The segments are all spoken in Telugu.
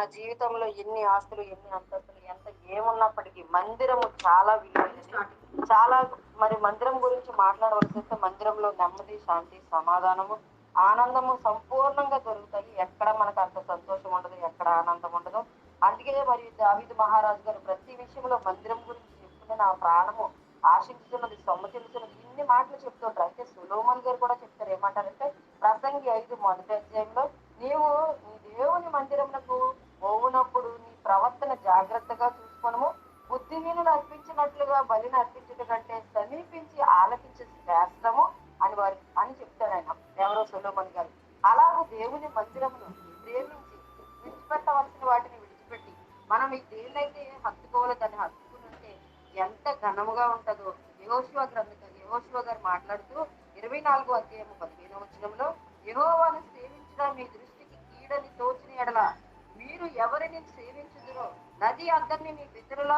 మన జీవితంలో ఎన్ని ఆస్తులు ఎన్ని అంతస్తులు ఎంత ఏమున్నప్పటికీ మందిరము చాలా విలువైనది. చాలా మరి మందిరం గురించి మాట్లాడవలసి వస్తే మందిరంలో నెమ్మది శాంతి సమాధానము ఆనందము సంపూర్ణంగా దొరుకుతాయి. ఎక్కడ మనకు అంత సంతోషం ఉండదు ఎక్కడ ఆనందం ఉండదు. అందుకే మరి దావిద్ మహారాజు గారు ప్రతి విషయంలో మందిరం గురించి చెప్తున్న నా ప్రాణము ఆశించుతున్నది సొమ్మతిల్లుతున్నది ఇన్ని మాటలు చెప్తుంటారు. అయితే సులోమన్ గారు కూడా చెప్తారు ఏమంటారంటే ప్రసంగి ఐదు మొదటి అధ్యాయంలో నీవు నీ దేవుని మందిరమునకు పోవునప్పుడు నీ ప్రవర్తన జాగ్రత్తగా చూసుకొనము బుద్ధిహీనులు అర్పించినట్లుగా బలిని అర్పించట కంటే సమీపించి ఆలకించే శ్రేష్టము అని వారి అని చెప్తారు ఆయన. ఎవరో సొలోమన్ గారు. అలాగే దేవుని మందిరమును ప్రేమించి విడిచిపెట్టవలసిన వాటిని విడిచిపెట్టి మనం ఈ దేన్నైతే హత్తుకోవాలో దాన్ని హత్తుకున్నట్టే ఎంత ఘనముగా ఉంటుందో యహోశివ గ్రంథం యహోశివ గారు మాట్లాడుతూ ఇరవై నాలుగో అధ్యాయము పదిహేను వచనంలో యహోవాను సేవించడం మీ దృష్టికి కీడని తోచిన ఎడల మీరు ఎవరిని సేవించుదురో నది అందరినీ మీ పితరుల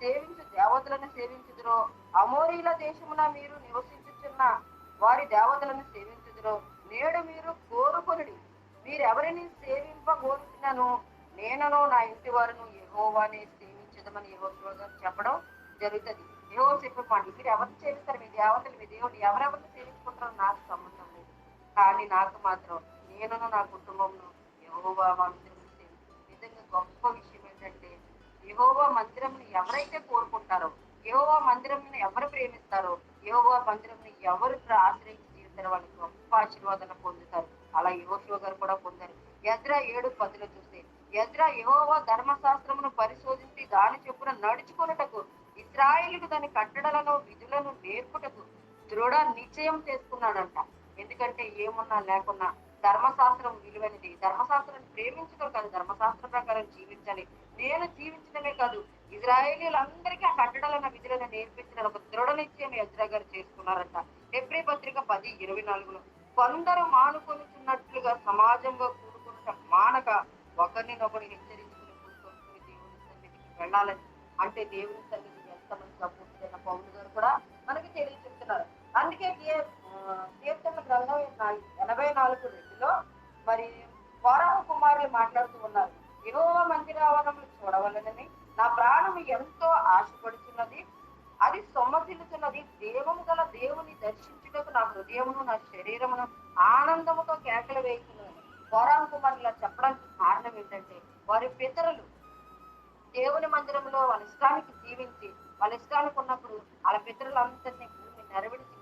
సేవించు దేవతలను సేవించుదురో. అమోరీల దేశమున మీరు నివసించుచున్న వారి దేవతలను సేవించుదురో. నేడు మీరు కోరుకొనుడి. మీరెవరిని సేవింపగోరుతున్నాను నేనను నా ఇంటి వారును యెహోవానే సేవించదమని యెహోషువ చెప్పడం జరుగుతుంది. ఏవో చెప్పమండి మీరు ఎవరిని సేవిస్తారు? మీ దేవతలు మీ దేవుడు ఎవరెవరిని సేవించుకుంటారో నాకు సంబంధం లేదు. కానీ నాకు మాత్రం నేనును నా కుటుంబంను యెహోవా మందిరం నిజంగా గొప్ప విషయం. యహోవా మందిరంను ఎవరైతే కోరుకుంటారో యహోవా మందిరంను ఎవరు ప్రేమిస్తారో యహోవా మందిరంను ఎవరు ఆశ్రయించి జీవితారు వాళ్ళకి గొప్ప ఆశీర్వాదాన్ని పొందుతారు. అలా యోశువ గారు కూడా పొందారు. ఎద్ర ఏడు పదిలో చూస్తే ఎద్ర యహోవా ధర్మశాస్త్రమును పరిశోధించి దాని చొప్పున నడుచుకొనుటకు ఇస్రాయిల్కు దాని కట్టడలను విధులను నేర్పుటకు దృఢ నిశ్చయం చేసుకున్నాడంట. ఎందుకంటే ఏమున్నా లేకున్నా ధర్మశాస్త్రం విలువైనది. ధర్మశాస్త్రం ప్రేమించడం కాదు ధర్మశాస్త్రం ప్రకారం జీవించాలి. నేను జీవించడమే కాదు ఇజ్రాయేలీలందరికీ ఆ కట్టడాలన్న విధులను నేర్పించిన ఒక దృఢ నిశ్చయం యజ్రా గారు చేసుకున్నారంట. ఎప్రి పత్రిక పది ఇరవై నాలుగులో కొందరు మానుకొనిచున్నట్లుగా సమాజంగా కూడుకున్న మానక ఒకరినొకరు హెచ్చరించుకుని కూడుకొని దేవుని సన్నిధికి వెళ్ళాలని. అంటే దేవుని సన్నిధికి ఎంత మంచి అపూర్తిదైన పౌరులు గారు కూడా మనకి తెలియజెప్తున్నారు అందుకే కీర్తన గ్రంథం ఎనభై నాలుగు రెండులో మరి కోరహ కుమారులు మాట్లాడుతూ ఉన్నారు. యెహోవా మందిరావరణములు చూడవలనని నా ప్రాణం ఎంతో ఆశపడుతున్నది అది సొమ్మసిల్లుతున్నది దేవము గల దేవుని దర్శించుటకు నా హృదయమును నా శరీరమును ఆనందముతో కేకలు వేస్తున్నది కోరాం కుమారులు చెప్పడానికి కారణం ఏంటంటే వారి పితరులు దేవుని మందిరంలో వాళ్ళ ఇష్టానికి జీవించి వాళ్ళ ఇష్టానికి ఉన్నప్పుడు వాళ్ళ పితరులందరినీ భూమి నెరవేర్చి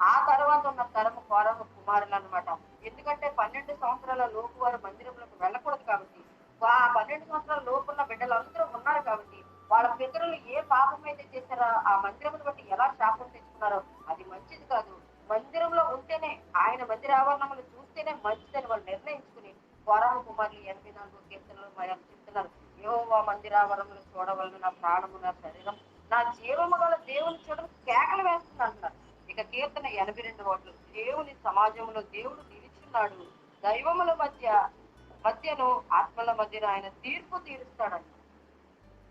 ఆ తర్వాత ఉన్న తరము కోరము కుమారులు అన్నమాట ఎందుకంటే పన్నెండు సంవత్సరాల లోపు వారు మందిరంలోకి వెళ్ళకూడదు కాబట్టి ఆ పన్నెండు సంవత్సరాల లోపు ఉన్న బిడ్డలందరూ ఉన్నారు కాబట్టి వాళ్ళ పితరులు ఏ పాపం అయితే చేశారో ఆ మందిరమును బట్టి ఎలా శాపం తెచ్చుకున్నారో అది మంచిది కాదు. మందిరంలో ఉంటేనే ఆయన మందిర ఆవరణములు చూస్తేనే మంచిదని వాళ్ళు నిర్ణయించుకుని కోరాము కుమారులు ఎనభై నాలుగు కీర్తనలు మరి చెప్తున్నారు. యెహోవా మందిరావరములు చూడవలన నా ప్రాణము నా శరీరం నా జీవము గల దేవుని చూడడం కేకలు వేస్తున్నాను. కీర్తన ఎనభై రెండు ఓట్లు. దేవుని సమాజంలో దేవుడు నిలిచున్నాడు. దైవముల మధ్య మధ్యను ఆత్మల మధ్యను ఆయన తీర్పు తీరుస్తాడని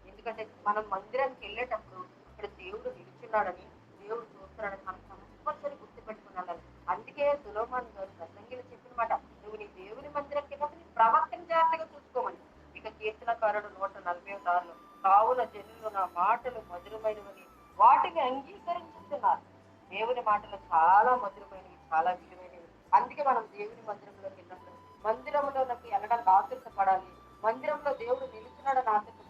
ఎందుకంటే మనం మందిరానికి వెళ్ళేటప్పుడు ఇక్కడ దేవుడు నిలిచున్నాడని దేవుడు చూస్తున్నాడని మనం కంపల్సరీ గుర్తుపెట్టుకుని వెళ్ళాలి అందుకే సులోమాన్ గారు ప్రసంగిలు చెప్పిన మాట నువ్వు నీ దేవుని మందిరం కింద నీ ప్రవర్తన జాగ్రత్తగా చూసుకోమని. ఇక కీర్తనకారుడు నూట నలభై ఆరులో కావున జనులు నా మాటలు మధురమైనవని వాటిని అంగీకరించుతున్నారు దేవుని మాటలు చాలా మధురమైనవి చాలా విలువైనవి. అందుకే మనం దేవుని మందిరంలోకి వెళ్ళినప్పుడు మందిరంలోకి వెళ్ళడానికి ఆసక్తి పడాలి. మందిరంలో దేవుడు నిలుచున్నాడని ఆసక్తి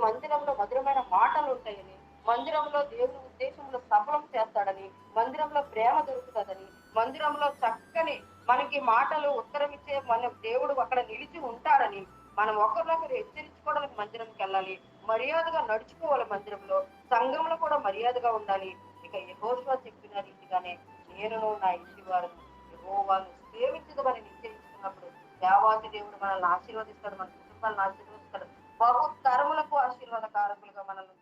మందిరంలో మధురమైన మాటలు ఉంటాయని మందిరంలో దేవుని ఉద్దేశంలో సఫలం చేస్తాడని మందిరంలో ప్రేమ దొరుకుతుందని మందిరంలో చక్కని మనకి మాటలు ఉత్తరం ఇచ్చే మన దేవుడు అక్కడ నిలిచి ఉంటాడని మనం ఒకరినొకరు హెచ్చరించుకోవడానికి మందిరంకి వెళ్ళాలి. మర్యాదగా నడుచుకోవాలి మందిరంలో. సంఘంలో కూడా మర్యాదగా ఉండాలి. ఇక యహోషువ చెప్పిన రీతిగానే నేనును నా ఇంటి వారు యహోవాను సేవించదమని నిశ్చయించుకున్నప్పుడు దేవాతి దేవుడు మనల్ని ఆశీర్వదిస్తాడు మన కుటుంబాలను ఆశీర్వదిస్తాడు. బహు తరములకు ఆశీర్వాద కారకులుగా మనల్ని